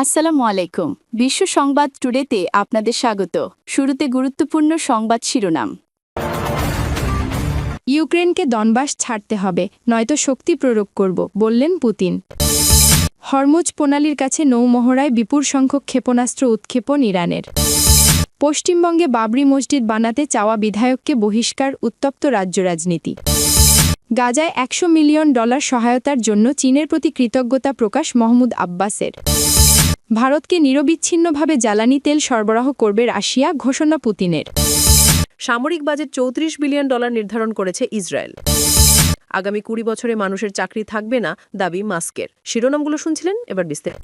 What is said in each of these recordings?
আসসালামু আলাইকুম। বিশ্ব সংবাদ টুডেতে আপনাদের স্বাগত। শুরুতে গুরুত্বপূর্ণ সংবাদ শিরোনাম। ইউক্রেনকে দনবাস ছাড়তে হবে, নয়তো শক্তি প্রয়োগ করব, বললেন পুতিন। হরমুজ প্রণালীর কাছে নৌমহড়ায় বিপুল সংখ্যক ক্ষেপণাস্ত্র উৎক্ষেপণ ইরানের। পশ্চিমবঙ্গে বাবরি মসজিদ বানাতে চাওয়া বিধায়ককে বহিষ্কার উত্তপ্ত রাজ্য রাজনীতি। গাজায় একশো মিলিয়ন ডলার সহায়তার জন্য চীনের প্রতি কৃতজ্ঞতা প্রকাশ মহমুদ আব্বাসের। ভারতকে নিরবিচ্ছিন্নভাবে জ্বালানি তেল সরবরাহ করবে রাশিয়া, ঘোষণা পুতিনের। সামরিক বাজেট চৌত্রিশ বিলিয়ন ডলার নির্ধারণ করেছে ইসরায়েল। আগামী কুড়ি বছরে মানুষের চাকরি থাকবে না, দাবি মাস্কের। শিরোনামগুলো শুনছিলেন? এবার বিস্তারিত।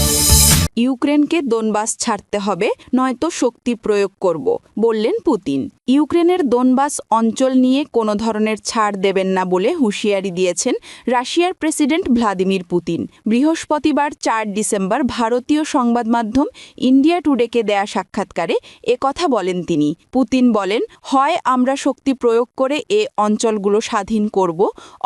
ইউক্রেনকে দোনবাস ছাড়তে হবে, নয়তো শক্তি প্রয়োগ করব, বললেন পুতিন। ইউক্রেনের দোনবাস অঞ্চল নিয়ে কোনো ধরনের ছাড় দেবেন না বলে হুঁশিয়ারি দিয়েছেন রাশিয়ার প্রেসিডেন্ট ভ্লাদিমির পুতিন। বৃহস্পতিবার চার ডিসেম্বর ভারতীয় সংবাদ মাধ্যম ইন্ডিয়া টুডেকে দেয়া সাক্ষাৎকারে কথা বলেন তিনি। পুতিন বলেন, হয় আমরা শক্তি প্রয়োগ করে এ অঞ্চলগুলো স্বাধীন করব,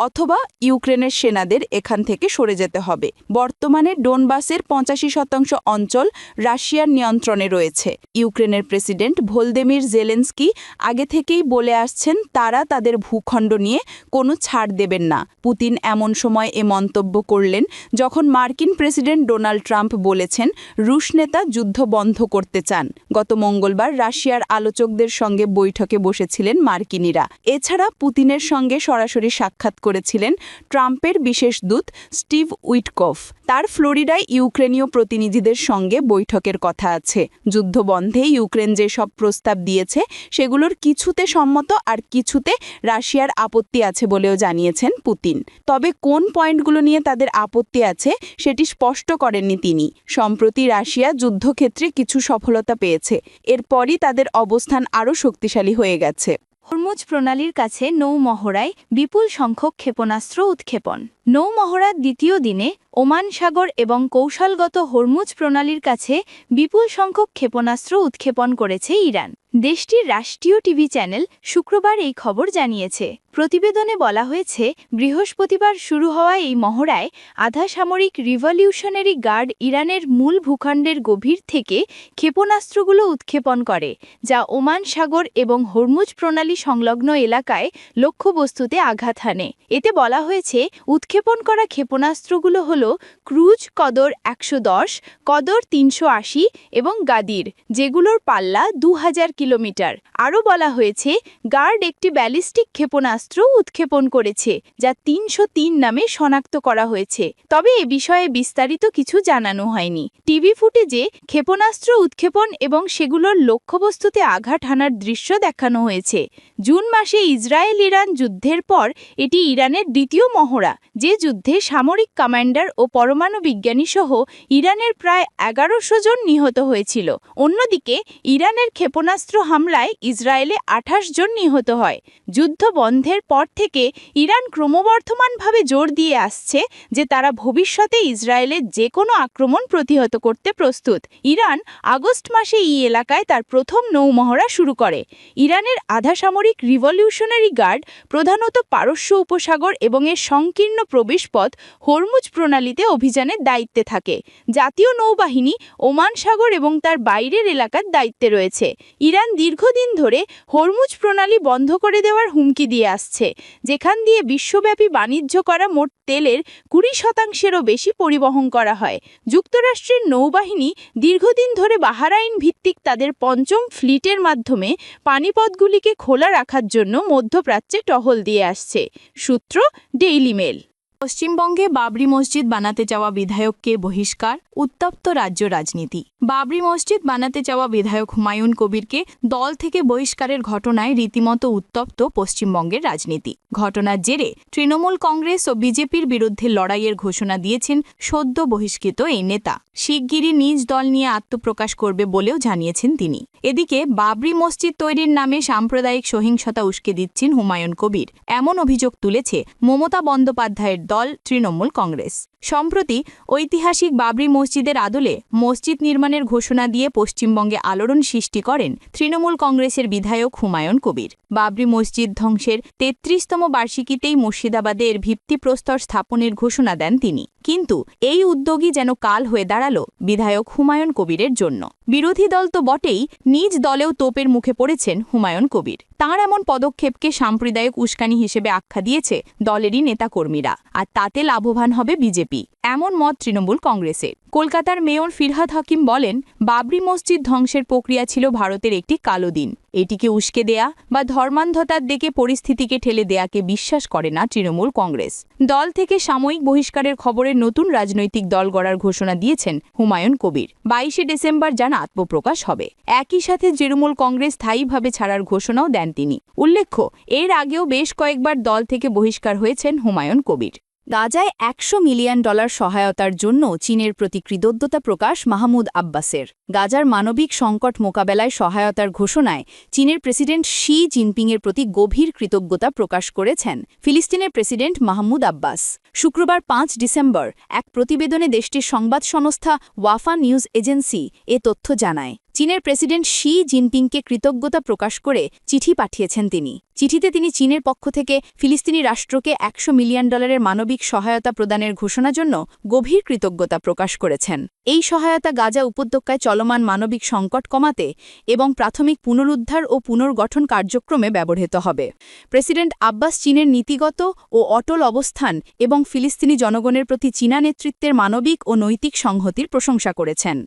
অথবা ইউক্রেনের সেনাদের এখান থেকে সরে যেতে হবে। বর্তমানে ডোনবাসের পঁচাশি শতাংশ অঞ্চল রাশিয়ার নিয়ন্ত্রণে রয়েছে। ইউক্রেনের প্রেসিডেন্ট ভোলদেমির জেলেন্সকি আগে থেকেই বলে আসছেন, তারা তাদের ভূখণ্ড নিয়ে কোনো ছাড় দেবেন না। পুতিন এমন সময় এ মন্তব্য করলেন, যখন মার্কিন প্রেসিডেন্ট ডোনাল্ড ট্রাম্প বলেছেন, রুশ নেতা যুদ্ধ বন্ধ করতে চান। গত মঙ্গলবার রাশিয়ার আলোচকদের সঙ্গে বৈঠকে বসেছিলেন মার্কিনিরা। এছাড়া পুতিনের সঙ্গে সরাসরি সাক্ষাৎ করেছিলেন ট্রাম্পের বিশেষ দূত স্টিভ উইটকফ। তার ফ্লোরিডায় ইউক্রেনীয় প্রতিনিধিদের সঙ্গে বৈঠকের কথা আছে। যুদ্ধবন্ধে ইউক্রেন যে সব প্রস্তাব দিয়েছে, সেগুলোর কিছুতে সম্মত আর কিছুতে রাশিয়ার আপত্তি আছে বলেও জানিয়েছেন পুতিন। তবে কোন পয়েন্টগুলো নিয়ে তাদের আপত্তি আছে, সেটি স্পষ্ট করেননি তিনি। সম্প্রতি রাশিয়া যুদ্ধক্ষেত্রে কিছু সফলতা পেয়েছে। এরপরই তাদের অবস্থান আরও শক্তিশালী হয়ে গেছে। হরমুজ প্রণালীর কাছে নৌমহড়ায় বিপুল সংখ্যক ক্ষেপণাস্ত্র উৎক্ষেপণ। নৌমহড়ার দ্বিতীয় দিনে ওমান সাগর এবং কৌশলগত হরমুজ প্রণালীর কাছে বিপুল সংখ্যক ক্ষেপণাস্ত্র উৎক্ষেপণ করেছে ইরান। দেশটির রাষ্ট্রীয় টিভি চ্যানেল শুক্রবার এই খবর জানিয়েছে। প্রতিবেদনে বলা হয়েছে, বৃহস্পতিবার শুরু হওয়া এই মহড়ায় আধা সামরিক রিভলিউশনারি গার্ড ইরানের মূল ভূখণ্ডের গভীর থেকে ক্ষেপণাস্ত্রগুলো উৎক্ষেপণ করে, যা ওমান সাগর এবং হরমুজ প্রণালী সংলগ্ন এলাকায় লক্ষ্যবস্তুতে আঘাত হানে। এতে বলা হয়েছে উৎক্ষেপণ করা ক্ষেপণাস্ত্রগুলো হল ক্রুজ, কদর একশো দশ, কদর তিনশো আশি এবং গাদির, যেগুলোর পাল্লা দু হাজার কিলোমিটার। আরও বলা হয়েছে, গার্ড একটি ব্যালিস্টিক ক্ষেপণাস্ত্র উৎক্ষেপণ করেছে, যা তিনশো তিন নামে শনাক্ত করা হয়েছে। তবে এ বিষয়ে বিস্তারিত কিছু জানানো হয়নি। টিভি ফুটেজে ক্ষেপণাস্ত্র উৎক্ষেপণ এবং সেগুলোর লক্ষ্যবস্তুতে আঘাত হানার দৃশ্য দেখানো হয়েছে। জুন মাসে ইসরায়েল ইরান যুদ্ধের পর এটি ইরানের দ্বিতীয় মহড়া, যে যুদ্ধে সামরিক কমান্ডার ও পরমাণু বিজ্ঞানী সহ ইরানের প্রায় এগারোশো জন নিহত হয়েছিল। অন্যদিকে, ইরানের ক্ষেপণাস্ত্র হামলায় ইসরায়েলে আঠাশ জন নিহত হয়। যুদ্ধ বন্ধের পর থেকে ইরান ক্রমবর্ধমানভাবে জোর দিয়ে আসছে যে তারা ভবিষ্যতে ইসরায়েলের যে কোনো আক্রমণ প্রতিহত করতে প্রস্তুত। ইরান আগস্ট মাসে এই এলাকায় তার প্রথম নৌমহড়া শুরু করে। ইরানের আধা সামরিক রিভলিউশনারি গার্ড প্রধানত পারস্য উপসাগর এবং এর সংকীর্ণ প্রবেশপথ হরমুজ প্রণালীতে অভিযানের দায়িত্বে থাকে। জাতীয় নৌবাহিনী ওমান সাগর এবং তার বাইরের এলাকার দায়িত্বে রয়েছে। ইরান দীর্ঘদিন ধরে হরমুজ প্রণালী বন্ধ করে দেওয়ার হুমকি দিয়ে আসছে, যেখান দিয়ে বিশ্বব্যাপী বাণিজ্য করা মোট তেলের কুড়ি শতাংশেরও বেশি পরিবহন করা হয়। যুক্তরাষ্ট্রের নৌবাহিনী দীর্ঘদিন ধরে বাহারাইন ভিত্তিক তাদের পঞ্চম ফ্লিটের মাধ্যমে পানিপথগুলিকে খোলা রাখার জন্য মধ্যপ্রাচ্যে টহল দিয়ে আসছে। সূত্র ডেইলি মেল। পশ্চিমবঙ্গে বাবরি মসজিদ বানাতে চাওয়া বিধায়ককে বহিষ্কার, উত্তপ্ত রাজ্য রাজনীতি। বাবরি মসজিদ বানাতে চাওয়া বিধায়ক হুমায়ুন কবিরকে দল থেকে বহিষ্কারের ঘটনায় রীতিমতো উত্তপ্ত পশ্চিমবঙ্গের রাজনীতি। ঘটনার জেরে তৃণমূল কংগ্রেস ও বিজেপির বিরুদ্ধে লড়াইয়ের ঘোষণা দিয়েছেন সদ্য বহিষ্কৃত এই নেতা। শিগগিরই নিজ দল নিয়ে আত্মপ্রকাশ করবে বলেও জানিয়েছেন তিনি। এদিকে বাবরি মসজিদ তৈরির নামে সাম্প্রদায়িক সহিংসতা উস্কে দিচ্ছেন হুমায়ুন কবির। এমন অভিযোগ তুলেছে মমতা বন্দ্যোপাধ্যায়ের দল তৃণমূল কংগ্রেস। সম্প্রতি ঐতিহাসিক বাবরি মসজিদের আদলে মসজিদ নির্মাণের ঘোষণা দিয়ে পশ্চিমবঙ্গে আলোড়ন সৃষ্টি করেন তৃণমূল কংগ্রেসের বিধায়ক হুমায়ুন কবির। বাবরি মসজিদ ধ্বংসের তেত্রিশতম বার্ষিকীতেই মুর্শিদাবাদে এর ভিত্তিপ্রস্তর স্থাপনের ঘোষণা দেন তিনি। কিন্তু এই উদ্যোগই যেন কাল হয়ে দাঁড়াল বিধায়ক হুমায়ুন কবিরের জন্য। বিরোধী দল তো বটেই, নিজ দলেও তোপের মুখে পড়েছেন হুমায়ুন কবির। তাঁর এমন পদক্ষেপকে সাম্প্রদায়িক উস্কানি হিসেবে আখ্যা দিয়েছে দলেরই নেতাকর্মীরা। আর তাতে লাভবান হবে বিজেপি। এমন মত তৃণমূল কংগ্রেসের। কলকাতার মেয়র ফিরহাদ হাকিম বলেন, বাবরি মসজিদ ধ্বংসের প্রক্রিয়া ছিল ভারতের একটি কালো দিন। এটিকে উস্কে দেয়া বা ধর্মান্ধতার দিকে পরিস্থিতিকে ঠেলে দেয়াকে বিশ্বাস করে না তৃণমূল কংগ্রেস। দল থেকে সাময়িক বহিষ্কারের খবরের নতুন রাজনৈতিক দল গড়ার ঘোষণা দিয়েছেন হুমায়ুন কবির। বাইশে ডিসেম্বর যান আত্মপ্রকাশ হবে। একই সাথে তৃণমূল কংগ্রেস স্থায়ীভাবে ছাড়ার ঘোষণাও দেন তিনি। উল্লেখ্য, এর আগেও বেশ কয়েকবার দল থেকে বহিষ্কার হয়েছেন হুমায়ুন কবির। গাজায় একশো মিলিয়ন ডলার সহায়তার জন্য চীনের প্রতি কৃতজ্ঞতা প্রকাশ মাহমুদ আব্বাসের। গাজার মানবিক সংকট মোকাবেলায় সহায়তার ঘোষণায় চীনের প্রেসিডেন্ট শি জিনপিংয়ের প্রতি গভীর কৃতজ্ঞতা প্রকাশ করেছেন ফিলিস্তিনের প্রেসিডেন্ট মাহমুদ আব্বাস। শুক্রবার পাঁচ ডিসেম্বর এক প্রতিবেদনে দেশটির সংবাদ সংস্থা ওয়াফা নিউজ এজেন্সি এ তথ্য জানায়। চীনের প্রেসিডেন্ট শি জিনপিংকে কৃতজ্ঞতা প্রকাশ করে চিঠি পাঠিয়েছেন তিনি। চিঠিতে তিনি চীনের পক্ষ থেকে ফিলিস্তিনি রাষ্ট্রকে একশো মিলিয়ন ডলারের মানবিক সহায়তা প্রদানের ঘোষণার জন্য গভীর কৃতজ্ঞতা প্রকাশ করেছেন। এই সহায়তা গাজা উপত্যকায় চলমান মানবিক সংকট কমাতে এবং প্রাথমিক পুনরুদ্ধার ও পুনর্গঠন কার্যক্রমে ব্যবহৃত হবে। প্রেসিডেন্ট আব্বাস চীনের নীতিগত ও অটল অবস্থান এবং ফিলিস্তিনি জনগণের প্রতি চীনা নেতৃত্বের মানবিক ও নৈতিক সংহতির প্রশংসা করেছেন।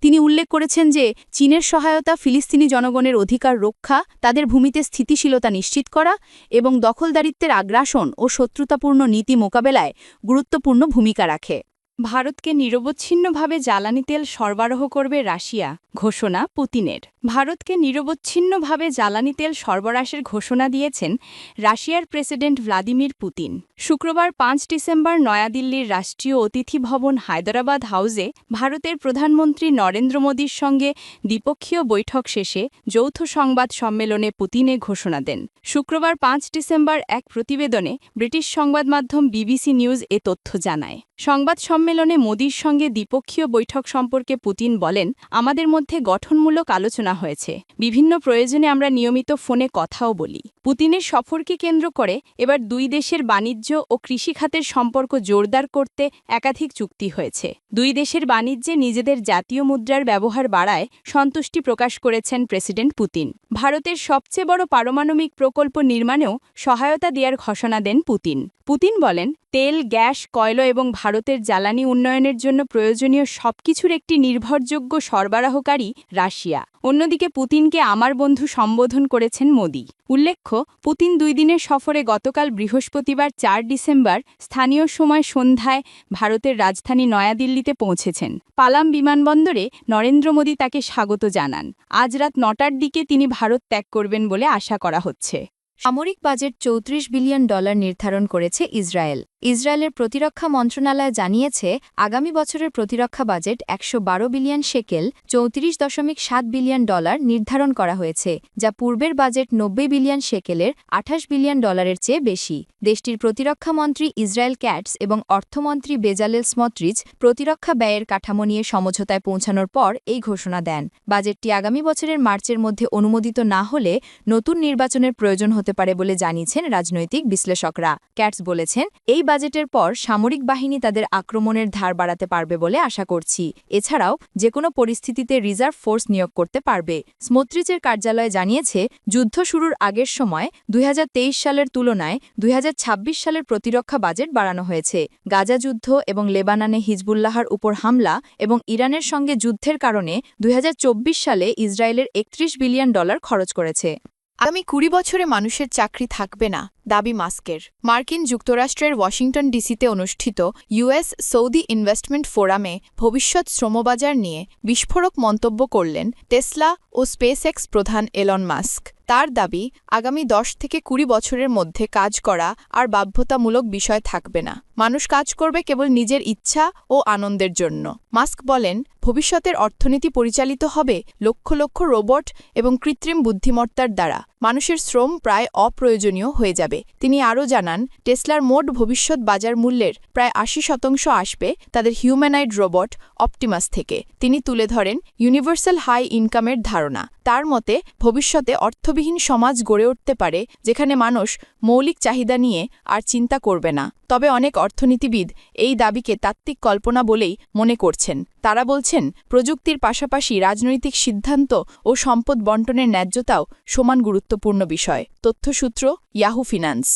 তিনি উল্লেখ করেছেন যে, চীনের সহায়তা ফিলিস্তিনি জনগণের অধিকার রক্ষা, তাদের ভূমিতে স্থিতিশীলতা নিশ্চিত করা এবং দখলদারিত্বের আগ্রাসন ও শত্রুতাপূর্ণ নীতি মোকাবেলায় গুরুত্বপূর্ণ ভূমিকা রাখে। ভারতকে নিরবচ্ছিন্নভাবে জ্বালানি তেল সরবরাহ করবে রাশিয়া ঘোষণা পুতিনের। ভারতকে নিরবচ্ছিন্নভাবে জ্বালানি তেল সরবরাহের ঘোষণা দিয়েছেন রাশিয়ার প্রেসিডেন্ট ভ্লাদিমির পুতিন। শুক্রবার পাঁচ ডিসেম্বর নয়াদিল্লির রাষ্ট্রীয় অতিথি ভবন হায়দরাবাদ হাউসে ভারতের প্রধানমন্ত্রী নরেন্দ্র মোদীর সঙ্গে দ্বিপক্ষীয় বৈঠক শেষে যৌথ সংবাদ সম্মেলনে পুতিনে ঘোষণা দেন। শুক্রবার পাঁচ ডিসেম্বর এক প্রতিবেদনে ব্রিটিশ সংবাদ মাধ্যম বিবিসি নিউজ এ তথ্য জানায়। সংবাদ সম্মেলনে মোদীর সঙ্গে দ্বিপক্ষীয় বৈঠক সম্পর্কে পুতিন বলেন, আমাদের মধ্যে গঠনমূলক আলোচনা হয়েছে। বিভিন্ন প্রয়োজনে আমরা নিয়মিত ফোনে কথাও বলি। পুতিনের সফরকে কেন্দ্র করে এবার দুই দেশের বাণিজ্য ও কৃষিখাতের সম্পর্ক জোরদার করতে একাধিক চুক্তি হয়েছে। দুই দেশের বাণিজ্যে নিজেদের জাতীয় মুদ্রার ব্যবহার বাড়ায় সন্তুষ্টি প্রকাশ করেছেন প্রেসিডেন্ট পুতিন। ভারতের সবচেয়ে বড় পারমাণবিক প্রকল্প নির্মাণেও সহায়তা দেওয়ার ঘোষণা দেন পুতিন। পুতিন বলেন তেল, গ্যাস, কয়লা এবং ভারতের জ্বালানি উন্নয়নের জন্য প্রয়োজনীয় সবকিছুর একটি নির্ভরযোগ্য সরবরাহকারী রাশিয়া। অন্যদিকে পুতিনকে আমার বন্ধু সম্বোধন করেছেন মোদি। উল্লেখ্য, পুতিন দুই দিনের সফরে গতকাল বৃহস্পতিবার চার ডিসেম্বর স্থানীয় সময় সন্ধ্যায় ভারতের রাজধানী নয়াদিল্লিতে পৌঁছেছেন। পালাম বিমানবন্দরে নরেন্দ্র মোদী তাকে স্বাগত জানান। আজ রাত নটার দিকে তিনি ভারত ত্যাগ করবেন বলে আশা করা হচ্ছে। সামরিক বাজেট চৌত্রিশ বিলিয়ন ডলার নির্ধারণ করেছে ইসরায়েল। ইসরায়েলের প্রতিরক্ষা মন্ত্রণালয় জানিয়েছে, আগামী বছরের প্রতিরক্ষা বাজেট একশো বারো বিলিয়ন শেকেল চৌত্রিশ দশমিক সাত বিলিয়ন ডলার নির্ধারণ করা হয়েছে, যা পূর্বের বাজেট নব্বই বিলিয়ন শেকেলের আঠাশ বিলিয়ন ডলারের চেয়ে বেশি। দেশটির প্রতিরক্ষা মন্ত্রী ইসরায়েল ক্যাটস এবং অর্থমন্ত্রী বেজালেল স্মত্রিচ প্রতিরক্ষা ব্যয়ের কাঠামো নিয়ে সমঝোতায় পৌঁছানোর পর এই ঘোষণা দেন। বাজেটটি আগামী বছরের মার্চের মধ্যে অনুমোদিত না হলে নতুন নির্বাচনের প্রয়োজন হতে পারে বলে জানিয়েছেন রাজনৈতিক বিশ্লেষকরা। ক্যাটস বলেছেন, এই বাজেটের পর সামরিক বাহিনী তাদের আক্রমণের ধার বাড়াতে পারবে বলে আশা করছি। এছাড়াও যে কোনো পরিস্থিতিতে রিজার্ভ ফোর্স নিয়োগ করতে পারবে। স্মোত্রিচের কার্যালয় জানিয়েছে, যুদ্ধ শুরুর আগের সময় দুই হাজার তেইশ সালের তুলনায় দুই হাজার ছাব্বিশ সালের প্রতিরক্ষা বাজেট বাড়ানো হয়েছে। গাজা যুদ্ধ এবং লেবাননে হিজবুল্লাহর উপর হামলা এবং ইরানের সঙ্গে যুদ্ধের কারণে দুই হাজার চব্বিশ সালে ইসরায়েলের একত্রিশ বিলিয়ন ডলার খরচ করেছে। আগামী কুড়ি বছরে মানুষের চাকরি থাকবে না, দাবি মাস্কের। মার্কিন যুক্তরাষ্ট্রের ওয়াশিংটন ডিসিতে অনুষ্ঠিত ইউএস সৌদি ইনভেস্টমেন্ট ফোরামে ভবিষ্যৎ শ্রমবাজার নিয়ে বিস্ফোরক মন্তব্য করলেন টেসলা ও স্পেস প্রধান এলন মাস্ক। তার দাবি, আগামী দশ থেকে কুড়ি বছরের মধ্যে কাজ করা আর বাধ্যতামূলক বিষয় থাকবে না। মানুষ কাজ করবে কেবল নিজের ইচ্ছা ও আনন্দের জন্য। মাস্ক বলেন, ভবিষ্যতের অর্থনীতি পরিচালিত হবে লক্ষ লক্ষ রোবট এবং কৃত্রিম বুদ্ধিমত্তার দ্বারা। মানুষের শ্রম প্রায় অপ্রয়োজনীয় হয়ে যাবে। তিনি আরও জানান, টেসলার মোট ভবিষ্যৎ বাজার মূল্যের প্রায় আশি শতাংশ আসবে তাদের হিউম্যানাইড রোবট অপটিমাস থেকে। তিনি তুলে ধরেন, ইউনিভার্সাল হাই ইনকামের ধারণা। তার মতে, ভবিষ্যতে অর্থবিহীন সমাজ গড়ে উঠতে পারে, যেখানে মানুষ মৌলিক চাহিদা নিয়ে আর চিন্তা করবে না। তবে অনেক অর্থনীতিবিদ এই দাবিকে তাত্ত্বিক কল্পনা বলেই মনে করছেন। তারা বলছেন, প্রযুক্তির পাশাপাশি রাজনৈতিক সিদ্ধান্ত ও সম্পদ বন্টনের ন্যায্যতাও সমান গুরুত্বপূর্ণ বিষয়। তথ্যসূত্র, ইয়াহু ফিন্যান্স